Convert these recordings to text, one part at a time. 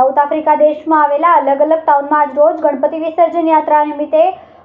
South Africa દેશમાં આવેલા અલગ અલગ ટાઉનમાં આજ રોજ ગણપતિ વિસર્જન યાત્રા નિમિત્તે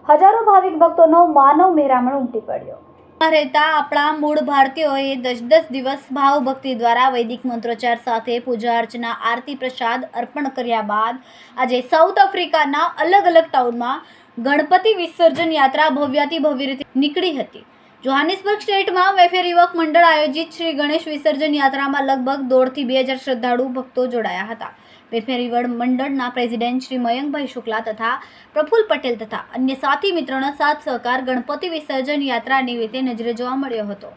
હજારો ભાવિક ભક્તોનો માનવ મહેરામણ ઉમટી પડ્યો. રહેતા આપણા મૂળ ભારતીયોએ દસ દસ દિવસ ભાવભક્તિ દ્વારા વૈદિક મંત્રોચ્ચાર સાથે પૂજા અર્ચના, આરતી, પ્રસાદ અર્પણ કર્યા બાદ આજે સાઉથ આફ્રિકાના અલગ અલગ ટાઉનમાં ગણપતિ વિસર્જન યાત્રા ભવ્યાતિ ભવ્ય રીતે નીકળી હતી. જોહાનિસબર્ગ સ્ટેટમાં વેફેર યુવક મંડળ આયોજિત શ્રી ગણેશ વિસર્જન યાત્રામાં લગભગ દોઢથી બે હજાર શ્રદ્ધાળુ ભક્તો જોડાયા હતા. વેફેર વડ મંડળના પ્રેસિડેન્ટ શ્રી મયંકભાઈ શુક્લા તથા પ્રફુલ પટેલ તથા અન્ય સાથી મિત્રોનો સાથ સહકાર ગણપતિ વિસર્જન યાત્રા નિમિત્તે નજરે જોવા મળ્યો હતો.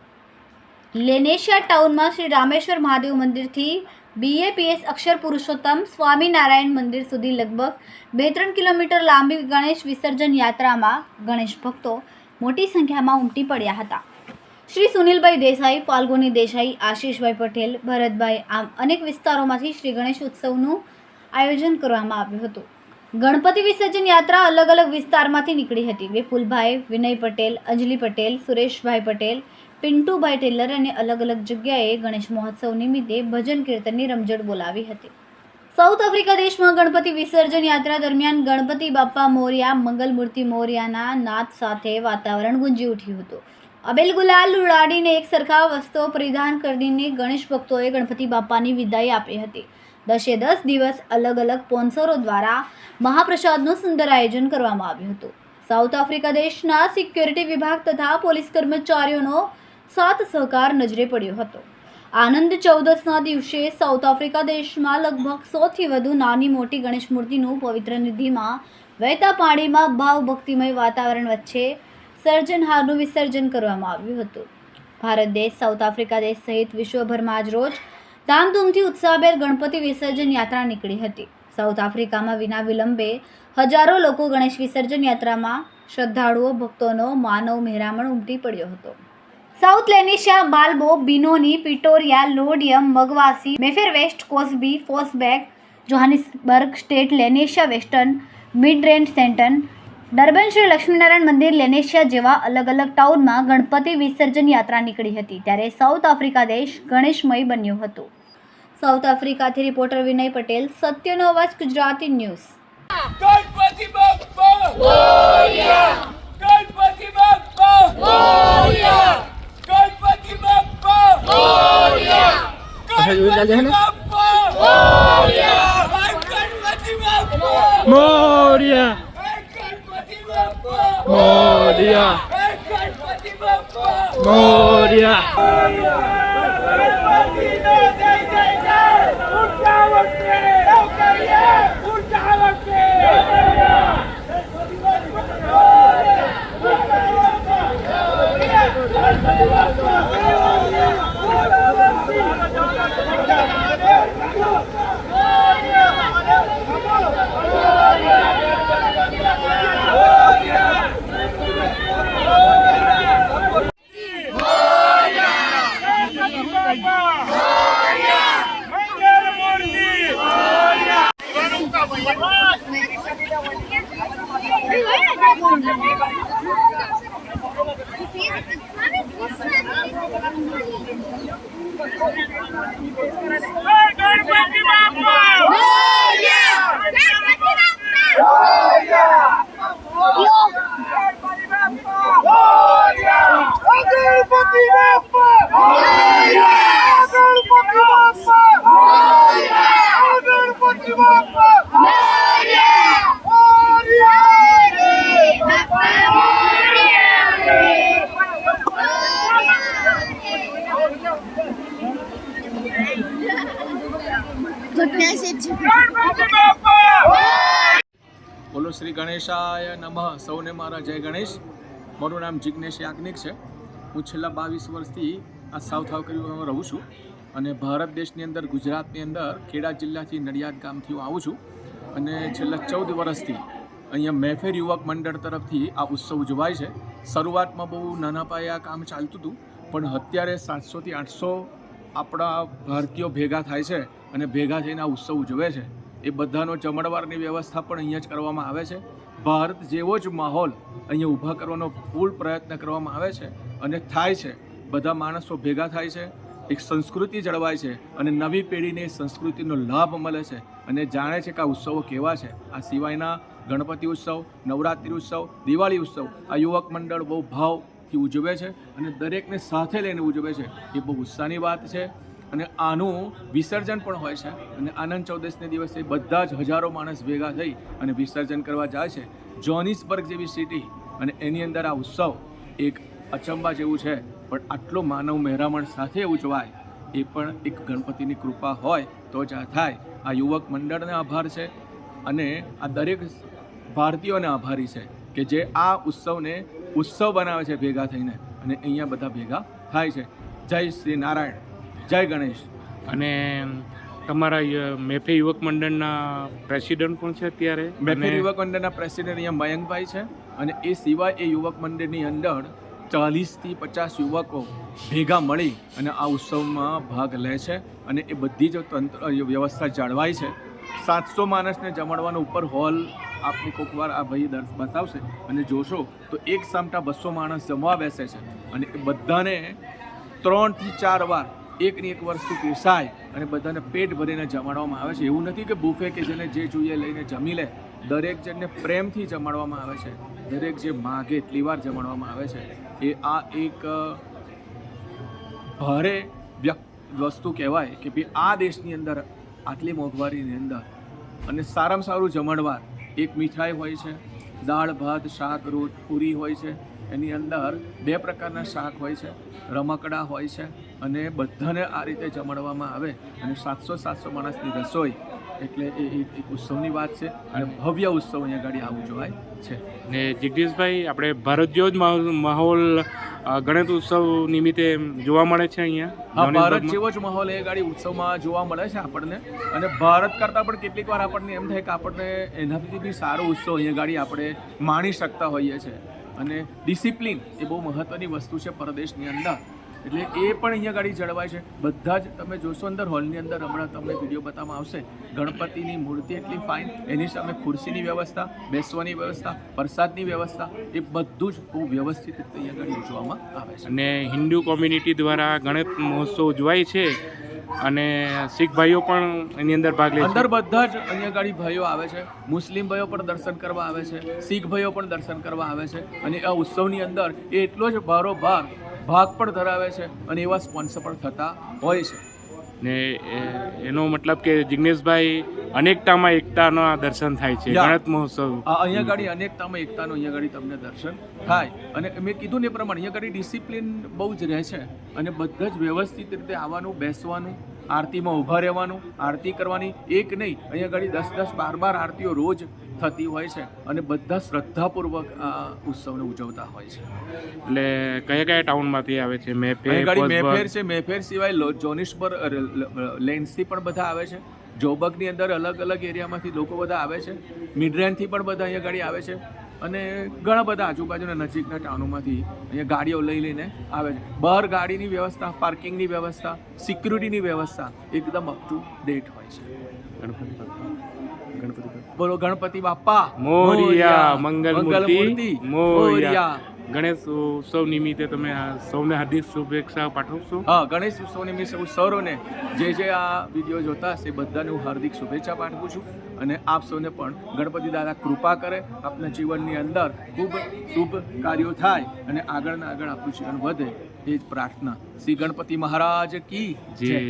લેનેશિયા ટાઉનમાં શ્રી રામેશ્વર મહાદેવ મંદિરથી બીએપીએસ અક્ષર પુરુષોત્તમ સ્વામિનારાયણ મંદિર સુધી લગભગ બે ત્રણ કિલોમીટર લાંબી ગણેશ વિસર્જન યાત્રામાં ગણેશ ભક્તો મોટી સંખ્યામાં ઉમટી પડ્યા હતા. શ્રી સુનિલભાઈ દેસાઈ, ફાલ્ગુની દેસાઈ, આશીષભાઈ પટેલ, ભરતભાઈ આમ અનેક વિસ્તારોમાંથી શ્રી ગણેશ ઉત્સવનું આયોજન કરવામાં આવ્યું હતું. ગણપતિ વિસર્જન યાત્રા અલગ અલગ વિસ્તારમાંથી નીકળી હતી. વિપુલભાઈ, વિનય પટેલ, અંજલિ પટેલ, સુરેશભાઈ પટેલ, પિન્ટુભાઈ ટેલર અને અલગ અલગ જગ્યાએ ગણેશ મહોત્સવ નિમિત્તે ભજન કીર્તનની રમઝટ બોલાવી હતી. સાઉથ આફ્રિકા દેશમાં ગણપતિ વિસર્જન યાત્રા દરમિયાન ગણપતિ બાપ્પા મોર્યા, મંગલમૂર્તિ મોર્યાના નાદ સાથે વાતાવરણ ગુંજી ઉઠ્યું હતું. અબેલ ગુલાલ ઉડાડીને એક સરખા વસ્ત્રો પરિધાન કરીને ગણેશ ભક્તોએ ગણપતિ બાપાની વિદાય આપી હતી. દસે દસ દિવસ અલગ અલગ સ્પોન્સરો દ્વારા મહાપ્રસાદનું સુંદર આયોજન કરવામાં આવ્યું હતું. સાઉથ આફ્રિકા દેશના સિક્યોરિટી વિભાગ તથા પોલીસ કર્મચારીઓનો સાથ સહકાર નજરે પડ્યો હતો. આનંદ ચૌદસના દિવસે સાઉથ આફ્રિકા દેશમાં લગભગ સોથી વધુ નાની મોટી ગણેશ મૂર્તિનું પવિત્ર નિધિમાં વહેતા પાણીમાં ભાવ ભક્તિમય વાતાવરણ વચ્ચે સર્જનહારનું વિસર્જન કરવામાં આવ્યું હતું. ભારત દેશ, સાઉથ આફ્રિકા દેશ સહિત વિશ્વભરમાં આજ રોજ ધામધૂમથી ઉત્સાહભેર ગણપતિ વિસર્જન યાત્રા નીકળી હતી. સાઉથ આફ્રિકામાં વિના વિલંબે હજારો લોકો ગણેશ વિસર્જન યાત્રામાં શ્રદ્ધાળુઓ, ભક્તોનો માનવ મહેરામણ ઉમટી પડ્યો હતો. સાઉથ લેનિશિયા, બાલ્બો, બિનોની, પિટોરિયા, લોડિયમ, મગવાસી, Mayfair west, Crosby ફોસબેક Johannesburg state, Lenasia western Midrand સેન્ટન Durban Shri Laxminarayan મંદિર લેનેશિયા જેવા અલગ અલગ ટાઉનમાં ગણપતિ વિસર્જન યાત્રા નીકળી હતી ત્યારે સાઉથ આફ્રિકા દેશ ગણેશમય બન્યું હતું. સાઉથ આફ્રિકાથી રિપોર્ટર વિનય પટેલ સત્યનો અવાજ Gujarati news. Ganpati Bappa Ganpati Bappa Ganpati Bappa Morya Ganpati Bappa Morya Ganpati Bappa Moria! Ganpati Moria! ગણપતિનો જય જય જય ગણપતિ બાપા ગણપતિ બાપા ગણપતિ બાપા ગણપતિ બાપા ગણપતિ બાપા બોલો શ્રી ગણેશાય નમઃ. સૌને મારા જય ગણેશ. મારું નામ જિજ્ઞેશ યાજ્ઞિક છે. હું છેલ્લા બાવીસ વર્ષથી આ સાઉથ આફ્રિકામાં રહું છું અને ભારત દેશની અંદર, ગુજરાતની અંદર, ખેડા જિલ્લાથી નડિયાદ ગામથી હું આવું છું. અને છેલ્લા ચૌદ વર્ષથી અહીંયા મહેફેર યુવક મંડળ તરફથી આ ઉત્સવ ઉજવાય છે. શરૂઆતમાં બહુ નાના પાયે આ કામ ચાલતું હતું, પણ અત્યારે સાતસોથી આઠસો આપણા ભારતીયો ભેગા થાય છે અને ભેગા થઈને આ ઉત્સવ ઉજવે છે. એ બધાનો જમણવારની વ્યવસ્થા પણ અહીંયા જ કરવામાં આવે છે. ભારત જેવો જ માહોલ અહીંયા ઊભા કરવાનો પૂર્ણ પ્રયત્ન કરવામાં આવે છે અને થાય છે. બધા માણસો ભેગા થાય છે, એક સંસ્કૃતિ જળવાય છે અને નવી પેઢીને એ સંસ્કૃતિનો લાભ મળે છે અને જાણે છે કે આ ઉત્સવો કેવા છે. આ સિવાયના ગણપતિ ઉત્સવ, નવરાત્રિ ઉત્સવ, દિવાળી ઉત્સવ, આ યુવક મંડળ બહુ ભાવથી ઉજવે છે અને દરેકને સાથે લઈને ઉજવે છે. એ બહુ ઉત્સાહની વાત છે અને આનું વિસર્જન પણ હોય છે. અને આનંદ ચૌદસને દિવસે બધા જ હજારો માણસ ભેગા થઈ અને વિસર્જન કરવા જાય છે. જોનિસબર્ગ જેવી સિટી અને એની અંદર આ ઉત્સવ એક અચંબા જેવું છે. પણ આટલો માનવ મહેરામણ સાથે ઉજવાય એ પણ એક ગણપતિની કૃપા હોય તો જ આ થાય. આ યુવક મંડળને આભાર છે અને આ દરેક ભારતીયોને આભારી છે કે જે આ ઉત્સવને ઉત્સવ બનાવે છે ભેગા થઈને. અને અહીંયા બધા ભેગા થાય છે. જય શ્રી નારાયણ. જય ગણેશ. અને તમારા મેફે યુવક મંડળના પ્રેસિડન્ટ કોણ છે અત્યારે? મેફે યુવક મંડળના પ્રેસિડેન્ટ અહીંયા મયંકભાઈ છે. અને એ સિવાય એ યુવક મંડળની અંદર ચાલીસથી પચાસ યુવકો ભેગા મળી અને આ ઉત્સવમાં ભાગ લે છે. અને એ બધી જ તંત્ર વ્યવસ્થા જાળવાય છે. સાતસો માણસને જમાડવાનો ઉપર હોલ આપની કોઈક વાર આ ભાઈ દર્શ બતાવશે. અને જોશો તો એક સામટા બસો માણસ જમવા બેસે છે. અને એ બધાને ત્રણથી ચાર વાર એકની એક વસ્તુ પીરસાય અને બધાને પેટ ભરીને જમાડવામાં આવે છે. એવું નથી કે બુફે કે જેને જે જોઈએ લઈને જમી લે. દરેક જણને પ્રેમથી જમાડવામાં આવે છે. દરેક જે માગે એટલી વાર જમાડવામાં આવે છે. એ આ એક ભારે વ્યક્ત વસ્તુ કહેવાય કે ભાઈ આ દેશની અંદર આટલી મોંઘવારીની અંદર અને સારામાં સારું જમણવાર એક મીઠાઈ હોય છે દાળ ભાત શાક રોટ પૂરી હોય છે. એની અંદર બે પ્રકારના શાક હોય છે રમકડા હોય છે અને બધાને આ રીતે જમાડવામાં આવે અને સાતસો સાતસો માણસની રસોઈ એટલે એ એક ઉત્સવની વાત છે અને ભવ્ય ઉત્સવ અહીંયા આગળ આવું જોવાય છે. ને જગદીશભાઈ આપણે ભારત જેવો જ માહોલ- માહોલ ગણેશ ઉત્સવ નિમિત્તે જોવા મળે છે અહીંયા? હા ભારત જેવો જ માહોલ એ ગાડી ઉત્સવમાં જોવા મળે છે આપણને. અને ભારત કરતાં પણ કેટલીક વાર આપણને એમ થાય કે આપણને એનાથી બી સારો ઉત્સવ અહીંયા ગાડી આપણે માણી શકતા હોઈએ છીએ. અને ડિસિપ્લિન એ બહુ મહત્ત્વની વસ્તુ છે પરદેશની અંદર. એટલે એ પણ અહીંયા ગાડી જળવાય છે. બધા જ તમે જોશો અંદર, હોલની અંદર હમણાં તમને વીડિયો બતાવવામાં આવશે. ગણપતિની મૂર્તિ એટલી ફાઇન એની સામે ખુરશીની વ્યવસ્થા, બેસવાની વ્યવસ્થા, પ્રસાદની વ્યવસ્થા, એ બધું જ બહુ વ્યવસ્થિત રીતે અહીંયા ગાડી ઉજવવામાં આવે છે. અને હિન્દુ કોમ્યુનિટી દ્વારા ગણેશ મહોત્સવ ઉજવાય છે. અને શીખ ભાઈઓ પણ એની અંદર ભાગ લે અંદર બધા જ અહીંયા ગાડી ભાઈઓ આવે છે. મુસ્લિમ ભાઈઓ પણ દર્શન કરવા આવે છે. શીખ ભાઈઓ પણ દર્શન કરવા આવે છે. અને આ ઉત્સવની અંદર એ એટલો જ ભારો ભાગ ભાગ પણ ધરાવે છે અને એવા સ્પોન્સર પણ થતા હોય છે. ને એનો મતલબ કે જિગ્નેશભાઈ અનેકતામાં એકતાના દર્શન થાય છે ગણત મહોત્સવ. અહીંયા ગાડી અનેકતામાં એકતાનું અહીંયા ગાડી તમને દર્શન થાય. અને મેં કીધું ને પ્રમાણે અહીંયા ગાડી ડિસિપ્લિન બહુ જ રહે છે. અને બધા જ વ્યવસ્થિત રીતે આવવાનું બેસવાનું આરતીમાં ઊભા રહેવાનું આરતી કરવાની. એક નહીં અહીંયા ગાડી દસ દસ બાર બાર આરતીઓ રોજ થતી હોય છે અને બધા શ્રદ્ધાપૂર્વક આ ઉત્સવને ઉજવતા હોય છે. એટલે કયા કયા ટાઉનમાંથી આવે છે? મેફેર મેફેર છે મેફેર સિવાય લ- લેન્સથી પણ બધા આવે છે. જોબકની અંદર અલગ અલગ એરિયામાંથી લોકો બધા આવે છે. મિડરેનથી પણ બધા અહીંયા ગાડી આવે છે અને ઘણા બધા આજુબાજુના નજીકના ટાઉનોમાંથી અહીંયા ગાડીઓ લઈ લઈને આવે છે. બહાર ગાડીની વ્યવસ્થા પાર્કિંગની વ્યવસ્થા સિક્યુરિટીની વ્યવસ્થા એકદમ અપ ટુ ડેટ હોય છે. ગણપતિ બોલો ગણપતિ બાપા. મોરિયા મંગલ મૂર્તિ મોરિયા. ગણેશ ઉત્સવ નિમિત્તે તમે આ સૌને હાર્દિક શુભેચ્છા પાઠવશો? હા ગણેશ ઉત્સવ નિમિત્તે હું સૌને જે જે આ વીડિયો જોતા હશે બધાને હું હાર્દિક શુભેચ્છા પાઠવું છું અને આપ સૌને પણ ગણપતિ દાદા કૃપા કરે આપના જીવનની અંદર ખૂબ શુભ કાર્યો થાય અને આગળના આગળ આપણું જીવન વધે એ જ પ્રાર્થના. શ્રી ગણપતિ મહારાજ કી જય.